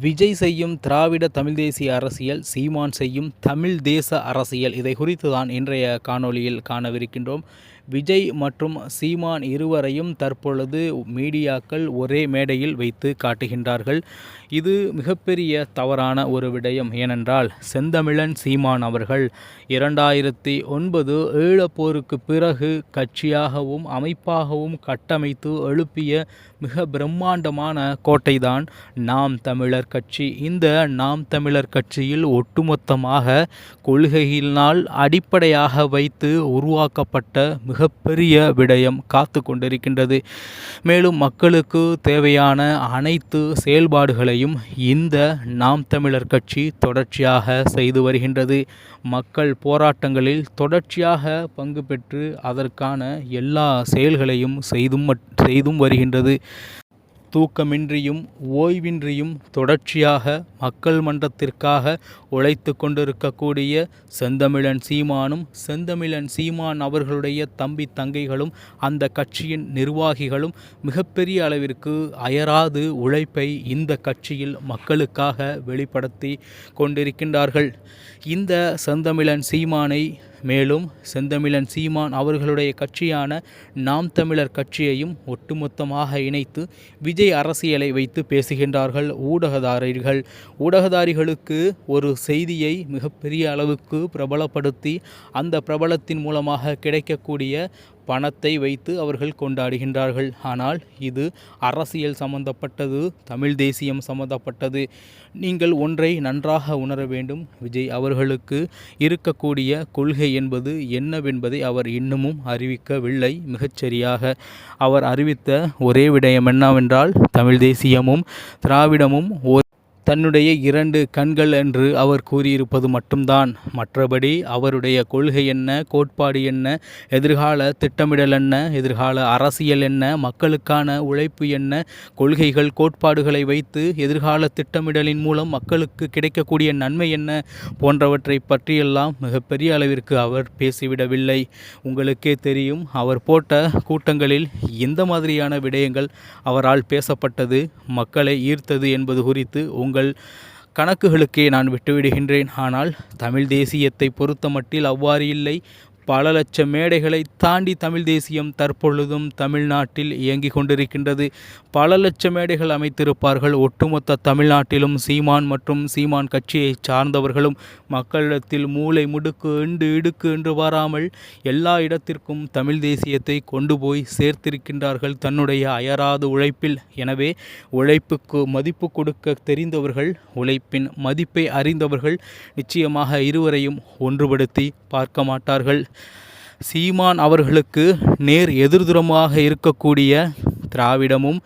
விஜய் செய்யும் திராவிட தமிழ் தேசிய அரசியல் சீமான் செய்யும் தமிழ் தேச அரசியல். இதை குறித்து தான் இன்றைய காணொளியில் காணவிருக்கின்றோம். விஜய் மற்றும் சீமான் இருவரையும் தற்பொழுது மீடியாக்கள் ஒரே மேடையில் வைத்து காட்டுகின்றார்கள். இது மிகப்பெரிய தவறான ஒரு விடயம். ஏனென்றால் செந்தமிழன் சீமான் அவர்கள் இரண்டாயிரத்தி ஒன்பது ஈழப்போருக்கு பிறகு கட்சியாகவும் அமைப்பாகவும் கட்டமைத்து எழுப்பிய மிக பிரம்மாண்டமான கோட்டைதான் நாம் தமிழர் கட்சி. இந்த நாம் தமிழர் கட்சியில் ஒட்டுமொத்தமாக கொள்கையினால் அடிப்படையாக வைத்து உருவாக்கப்பட்ட மிக மிகப்பெரிய விடயம் காத்து கொண்டிருக்கின்றது. மேலும் மக்களுக்கு தேவையான அனைத்து செயல்பாடுகளையும் இந்த நாம் தமிழர் கட்சி தொடர்ச்சியாக செய்து வருகின்றது. மக்கள் போராட்டங்களில் தொடர்ச்சியாக பங்கு பெற்று அதற்கான எல்லா செயல்களையும் செய்தும் செய்தும் வருகின்றது. தூக்கமின்றியும் ஓய்வின்றியும் தொடர்ச்சியாக மக்கள் மன்றத்திற்காக உழைத்து கொண்டிருக்கக்கூடிய செந்தமிழன் சீமானும் செந்தமிழன் சீமான் அவர்களுடைய தம்பி தங்கைகளும் அந்த கட்சியின் நிர்வாகிகளும் மிகப்பெரிய அளவிற்கு அயராது உழைப்பை இந்த கட்சியில் மக்களுக்காக வெளிப்படுத்தி கொண்டிருக்கின்றார்கள். இந்த செந்தமிழன் சீமானை மேலும் செந்தமிழன் சீமான் அவர்களுடைய கட்சியான நாம் தமிழர் கட்சியையும் ஒட்டுமொத்தமாக இணைத்து விஜய் அரசியலை வைத்து பேசுகின்றார்கள் ஊடகதாரர்கள் ஊடகதாரிகளுக்கு ஒரு செய்தியை மிகப்பெரிய அளவுக்கு பிரபலப்படுத்தி அந்த பிரபலத்தின் மூலமாக கிடைக்கக்கூடிய பணத்தை வைத்து அவர்கள் கொண்டாடுகின்றார்கள். ஆனால் இது அரசியல் சம்பந்தப்பட்டது தமிழ் தேசியம் சம்பந்தப்பட்டது. நீங்கள் ஒன்றை நன்றாக உணர வேண்டும். விஜய் அவர்களுக்கு இருக்கக்கூடிய கொள்கை என்பது என்னவென்பதை அவர் இன்னமும் அறிவிக்கவில்லை. மிகச்சரியாக அவர் அறிவித்த ஒரே விடயம் என்னவென்றால் தமிழ் தேசியமும் திராவிடமும் தன்னுடைய இரண்டு கண்கள் என்று அவர் கூறியிருப்பது மட்டும்தான். மற்றபடி அவருடைய கொள்கை என்ன கோட்பாடு என்ன எதிர்கால திட்டமிடல் என்ன எதிர்கால அரசியல் என்ன மக்களுக்கான உழைப்பு என்ன கொள்கைகள் கோட்பாடுகளை வைத்து எதிர்கால திட்டமிடலின் மூலம் மக்களுக்கு கிடைக்கக்கூடிய நன்மை என்ன போன்றவற்றை பற்றியெல்லாம் மிகப்பெரிய அளவிற்கு அவர் பேசிவிடவில்லை. உங்களுக்கே தெரியும் அவர் போட்ட கூட்டங்களில் எந்த மாதிரியான விடயங்கள் அவரால் பேசப்பட்டது மக்களை ஈர்த்தது என்பது குறித்து உங்கள் உங்கள் கணக்குகளுக்கே நான் விட்டுவிடுகின்றேன். ஆனால் தமிழ் தேசியத்தை பொறுத்தமட்டில் அவ்வாறு இல்லை. பல லட்சம் மேடைகளை தாண்டி தமிழ் தேசியம் தற்பொழுதும் தமிழ்நாட்டில் இயங்கிக் கொண்டிருக்கின்றது. பல லட்சம் மேடைகள் அமைத்திருப்பார்கள். ஒட்டுமொத்த தமிழ்நாட்டிலும் சீமான் மற்றும் சீமான் கட்சியை சார்ந்தவர்களும் மக்களிடத்தில் மூளை முடுக்கு இண்டு இடுக்கு என்று வாராமல் எல்லா இடத்திற்கும் தமிழ் தேசியத்தை கொண்டு போய் சேர்த்திருக்கின்றார்கள். தன்னுடைய அயராது உழைப்பில் எனவே உழைப்புக்கு மதிப்பு கொடுக்க தெரிந்தவர்கள் உழைப்பின் மதிப்பை அறிந்தவர்கள் நிச்சயமாக இருவரையும் ஒன்றுபடுத்தி பார்க்க மாட்டார்கள். சீமான் அவர்களுக்கு நேர் எதிர்துரமாக இருக்கக்கூடிய திராவிடமும்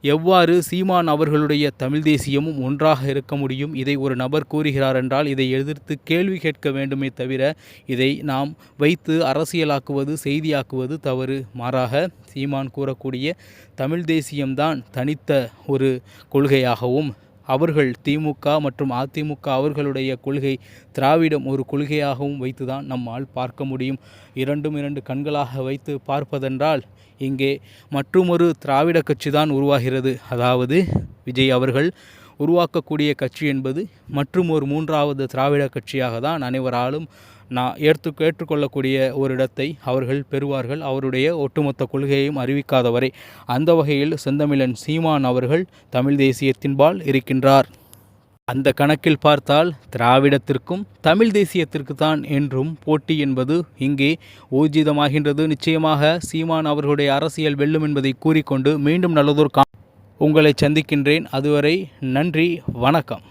எவ்வாறு சீமான் அவர்களுடைய தமிழ் தேசியமும் ஒன்றாக இருக்க முடியும்? இதை ஒரு நபர் கூறுகிறார் என்றால் இதை எதிர்த்து கேள்வி கேட்க வேண்டுமே தவிர இதை நாம் வைத்து அரசியலாக்குவது செய்தியாக்குவது தவறு. மாறாக சீமான் கூறக்கூடிய தமிழ் தேசியம்தான் தனித்த ஒரு கொள்கையாகவும் அவர்கள் திமுக மற்றும் அதிமுக அவர்களுடைய கொள்கை திராவிடம் ஒரு கொள்கையாகவும் வைத்துதான் நம்மால் பார்க்க முடியும். இரண்டும் இரண்டு கண்களாக வைத்து பார்ப்பதென்றால் இங்கே மற்றுமொரு திராவிட கட்சி தான் உருவாகிறது. அதாவது விஜய் அவர்கள் உருவாக்கக்கூடிய கட்சி என்பது மற்றும் ஒரு மூன்றாவது திராவிட கட்சியாக தான் அனைவராலும் நான் ஏற்று ஏற்றுக்கொள்ளக்கூடிய ஒரு இடத்தை அவர்கள் பெறுவார்கள். அவருடைய ஒட்டுமொத்த கொள்கையையும் அறிவிக்காதவரை அந்த வகையில் செந்தமிழன் சீமான் அவர்கள் தமிழ் தேசியத்தின்பால் இருக்கின்றார். அந்த கணக்கில் பார்த்தால் திராவிடத்திற்கும் தமிழ் தேசியத்திற்கு தான் என்றும் போட்டி என்பது இங்கே ஊர்ஜிதமாகின்றது. நிச்சயமாக சீமான் அவர்களுடைய அரசியல் வெல்லும் என்பதை கூறிக்கொண்டு மீண்டும் நல்லதொரு உங்களை சந்திக்கின்றேன். அதுவரை நன்றி வணக்கம்.